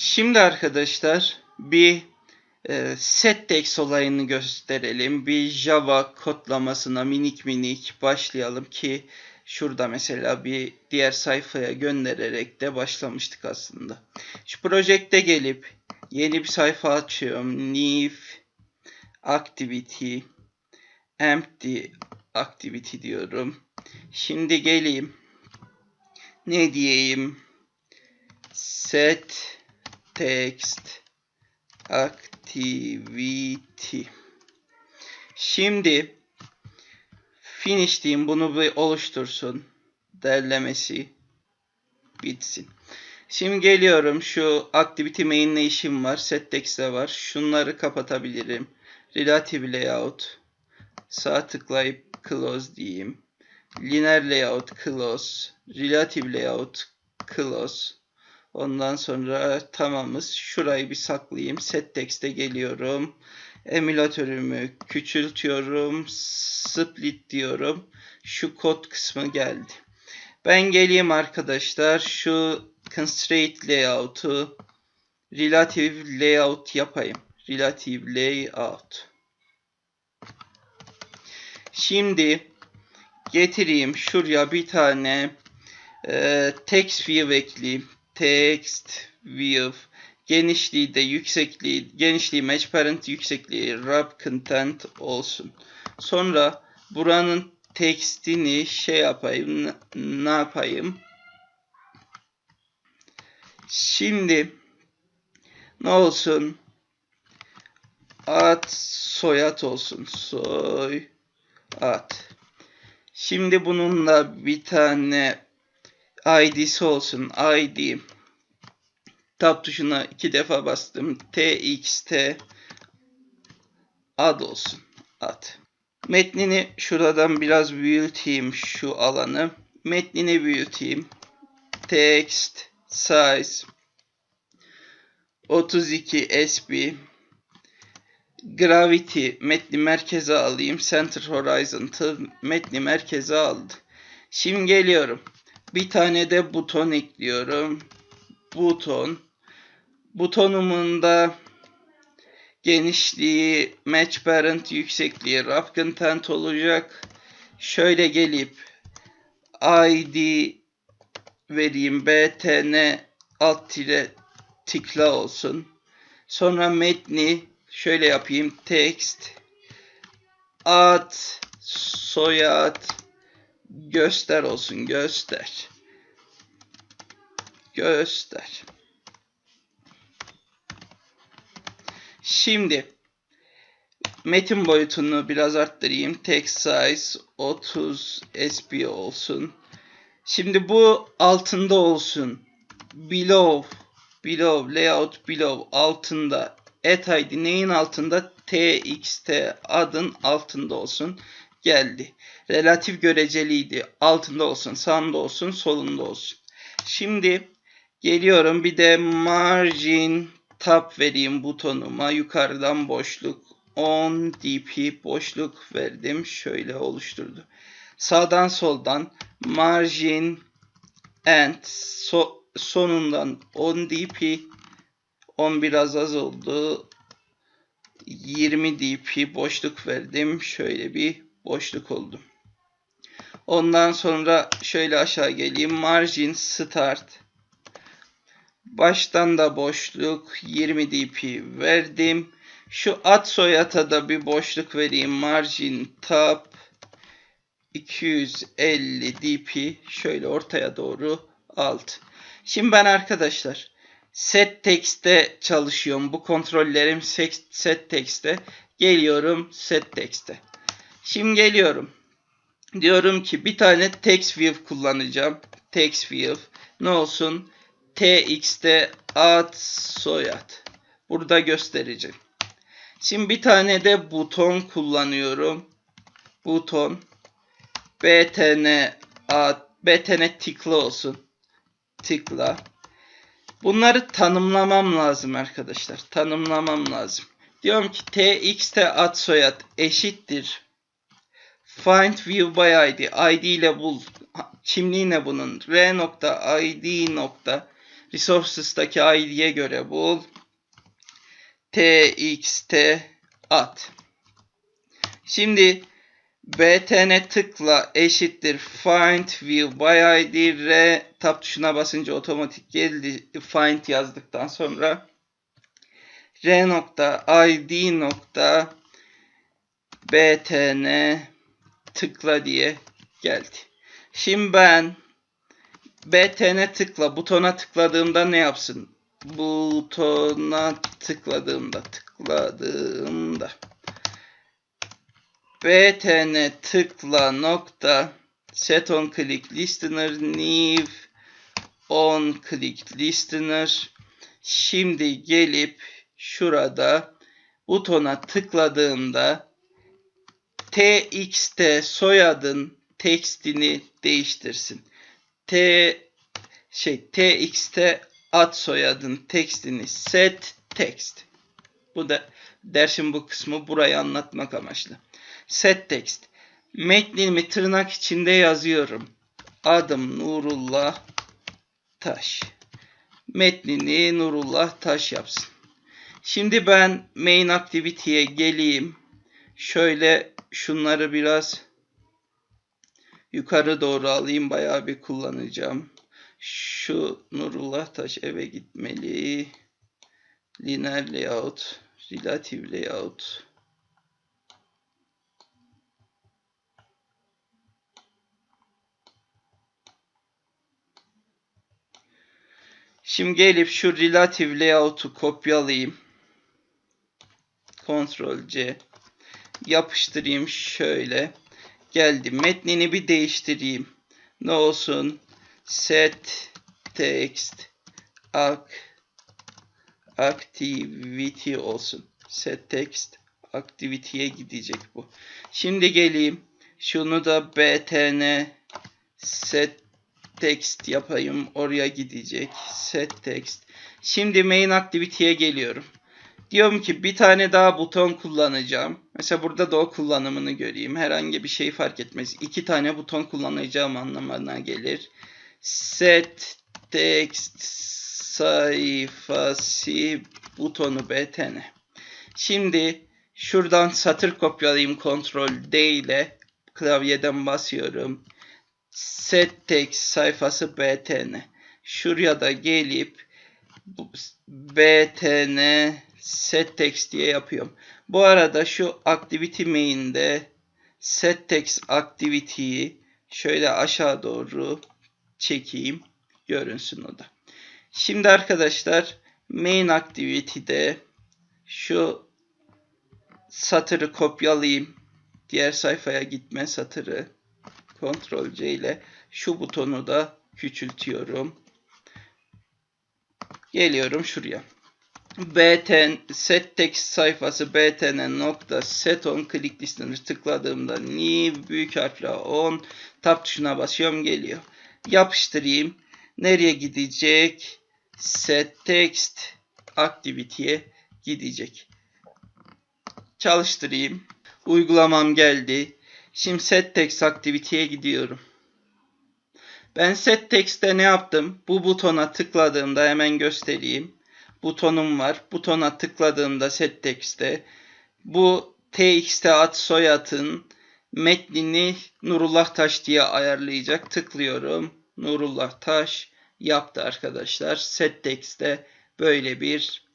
Şimdi arkadaşlar bir e, set text olayını gösterelim. Bir Java kodlamasına minik minik başlayalım ki şurada mesela bir diğer sayfaya göndererek de başlamıştık aslında. Şu projekte gelip yeni bir sayfa açıyorum. New activity empty activity diyorum. Şimdi geleyim. Ne diyeyim? Set text activity. Şimdi finish diyeyim bunu bir oluştursun. Derlemesi bitsin. Şimdi geliyorum şu activity main ne işim var. Set text'e var. Şunları kapatabilirim. Relative layout. Sağ tıklayıp close diyeyim. Linear layout close. Relative layout close. Ondan sonra tamamız. Şurayı bir saklayayım. Set text'e geliyorum. Emülatörümü küçültüyorum. Split diyorum. Şu kod kısmı geldi. Ben geleyim arkadaşlar. Şu constraint layout'u relative layout yapayım. Relative layout. Şimdi getireyim şuraya bir tane e, text view ekleyeyim. Text view genişliği de yüksekliği genişliği match parent yüksekliği wrap content olsun. Sonra buranın tekstini şey yapayım ne yapayım? Şimdi ne olsun? Ad soyad olsun. Soy ad. Şimdi bununla bir tane id'si olsun. id tab tuşuna iki defa bastım. txt ad olsun. Ad. Metnini şuradan biraz büyüteyim şu alanı. Metnini büyüteyim. Text size 32 sb Gravity metni merkeze alayım. Center Horizontal metni merkeze aldı. Şimdi geliyorum. Bir tane de buton ekliyorum. Buton. Butonumun da genişliği, match parent yüksekliği, wrap content olacak. Şöyle gelip id vereyim. btn alt tire tıkla olsun. Sonra metni şöyle yapayım. Text ad soyad göster olsun. Göster. Göster. Şimdi metin boyutunu biraz arttırayım. Text size 30 sb olsun. Şimdi bu altında olsun. Below below layout below altında at id neyin altında txt adın altında olsun geldi. Relatif göreceliydi. Altında olsun, sağında olsun, solunda olsun. Şimdi geliyorum bir de margin tab vereyim butonuma. Yukarıdan boşluk 10 dp boşluk verdim. Şöyle oluşturdu. Sağdan soldan margin and so, sonundan 10 dp 10 biraz az oldu. 20 dp boşluk verdim. Şöyle bir boşluk oldu. Ondan sonra şöyle aşağı geleyim. Margin start. Baştan da boşluk 20 dp verdim. Şu at soyata da bir boşluk vereyim. Margin tab 250 dp şöyle ortaya doğru alt. Şimdi ben arkadaşlar set text'te çalışıyorum. Bu kontrollerim set, set text'te. Geliyorum set text'te. Şimdi geliyorum. Diyorum ki bir tane text view kullanacağım. Text view. Ne olsun? tx'te ad soyad. Burada göstereceğim. Şimdi bir tane de buton kullanıyorum. Buton. btn ad btn tıkla olsun. Tıkla. Bunları tanımlamam lazım arkadaşlar. Tanımlamam lazım. Diyorum ki txt ad soyad eşittir. Find view by id. id ile bul. Kimliği ne bunun? r nokta id nokta Resources'taki ID'ye göre bul. txt at. Şimdi btn tıkla eşittir find view by id r tab tuşuna basınca otomatik geldi find yazdıktan sonra r nokta id nokta btn tıkla diye geldi. Şimdi ben btn tıkla butona tıkladığımda ne yapsın? Butona tıkladığımda tıkladığımda btn tıkla nokta set on click listener new on click listener şimdi gelip şurada butona tıkladığımda txt soyadın tekstini değiştirsin. T şey txt ad soyadın tekstini set text. Bu da dersin bu kısmı burayı anlatmak amaçlı. Set text. Metnimi tırnak içinde yazıyorum. Adım Nurullah Taş. Metnini Nurullah Taş yapsın. Şimdi ben main activity'ye geleyim. Şöyle şunları biraz yukarı doğru alayım. Bayağı bir kullanacağım. Şu Nurullah Taş eve gitmeli. Linear layout, relative layout. Şimdi gelip şu relative layout'u kopyalayayım. Ctrl C yapıştırayım şöyle. Geldim. Metnini bir değiştireyim. Ne olsun? Set text ak activity olsun. Set text activity'ye gidecek bu. Şimdi geleyim. Şunu da btn set text yapayım. Oraya gidecek. Set text. Şimdi main activity'ye geliyorum. Diyorum ki bir tane daha buton kullanacağım. Mesela burada da o kullanımını göreyim. Herhangi bir şey fark etmez. İki tane buton kullanacağım anlamına gelir. Set text sayfası butonu btn. Şimdi şuradan satır kopyalayayım Ctrl D ile klavyeden basıyorum. Set text sayfası btn. Şuraya da gelip btn set text diye yapıyorum. Bu arada şu activity main'de set text activity'yi şöyle aşağı doğru çekeyim. Görünsün o da. Şimdi arkadaşlar main activity'de şu satırı kopyalayayım. Diğer sayfaya gitme satırı Ctrl C ile şu butonu da küçültüyorum. Geliyorum şuraya btn set text sayfası btn nokta set on click listeni tıkladığımda new büyük harfle 10 tab tuşuna basıyorum geliyor. Yapıştırayım. Nereye gidecek? Set text activity'ye gidecek. Çalıştırayım. Uygulamam geldi. Şimdi set text activity'ye gidiyorum. Ben set text'te ne yaptım? Bu butona tıkladığımda hemen göstereyim butonum var. Butona tıkladığımda set text'te bu txt ad soyadın metnini Nurullah Taş diye ayarlayacak. Tıklıyorum. Nurullah Taş yaptı arkadaşlar. Set text'te böyle bir